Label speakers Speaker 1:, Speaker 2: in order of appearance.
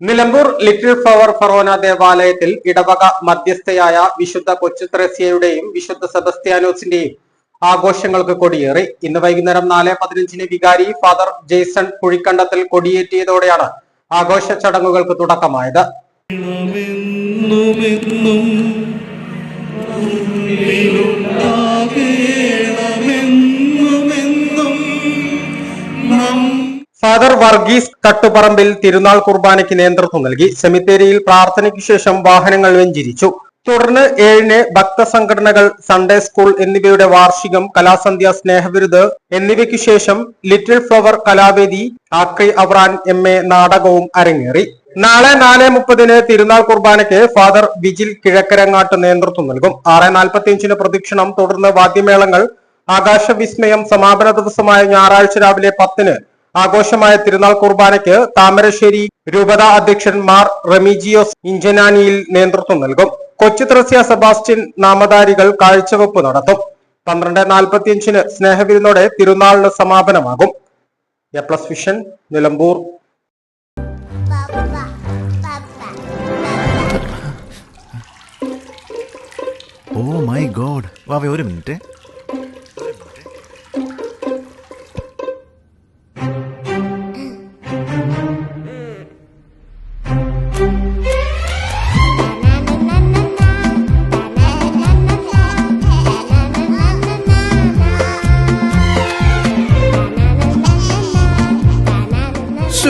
Speaker 1: Nilambur little flower forane ദേവാലയത്തിൽ ഇടവക മധ്യസ്ഥയായ വിശുദ്ധ കൊച്ചു ത്രസ്യയുടെയും വിശുദ്ധ സെബസ്ത്യാനോസിന്റെയും ആഘോഷങ്ങൾക്ക് കൊടിയേറി. ഇന്ന് വൈകുന്നേരം നാല് പതിനഞ്ചിന് വികാരി ഫാദർ ജെയ്സൺ കുഴിക്കണ്ടത്തിൽ കൊടിയേറ്റിയതോടെയാണ് ആഘോഷ ചടങ്ങുകൾക്ക് തുടക്കമായത്. ഫാദർ വർഗീസ് കട്ടുപറമ്പിൽ തിരുനാൾ കുർബാനയ്ക്ക് നേതൃത്വം നൽകി. സെമിത്തേരിയിൽ പ്രാർത്ഥനയ്ക്ക് ശേഷം വാഹനങ്ങൾ വെഞ്ചിരിച്ചു. തുടർന്ന് ഏഴിന് ഭക്തസംഘടനകൾ സൺഡേ സ്കൂൾ എന്നിവയുടെ വാർഷികം കലാസന്ധ്യ സ്നേഹവിരുത് എന്നിവയ്ക്കു ശേഷം ലിറ്റിൽ ഫ്ലവർ കലാവേദി ആക്രി അവറാൻ എം എ നാടകവും അരങ്ങേറി. നാളെ നാല് മുപ്പതിന് തിരുനാൾ കുർബാനയ്ക്ക് ഫാദർ വിജിൽ കിഴക്കരങ്ങാട്ട് നേതൃത്വം നൽകും. ആറ് നാൽപ്പത്തിയഞ്ചിന് പ്രദക്ഷിണം തുടർന്ന് വാദ്യമേളങ്ങൾ ആകാശവിസ്മയം സമാപന ദിവസമായ ഞായറാഴ്ച രാവിലെ പത്തിന് ആഘോഷമായ തിരുനാൾ കുർബാനയ്ക്ക് താമരശ്ശേരി രൂപത അധ്യക്ഷൻ മാർ റെമിജിയോസ് ഇഞ്ചനാനിയിൽ നേതൃത്വം നൽകും. കൊച്ചു ത്രസ്യ സെബാസ്റ്റ്യൻ നാമധാരികൾ കാഴ്ചവെപ്പ് നടത്തും. പന്ത്രണ്ട് നാൽപ്പത്തിയഞ്ചിന് സ്നേഹവിരുന്നോടെ തിരുനാളിന് സമാപനമാകും. A plus vision Nilambur.
Speaker 2: Oh my god വാവേ ഒരു minute.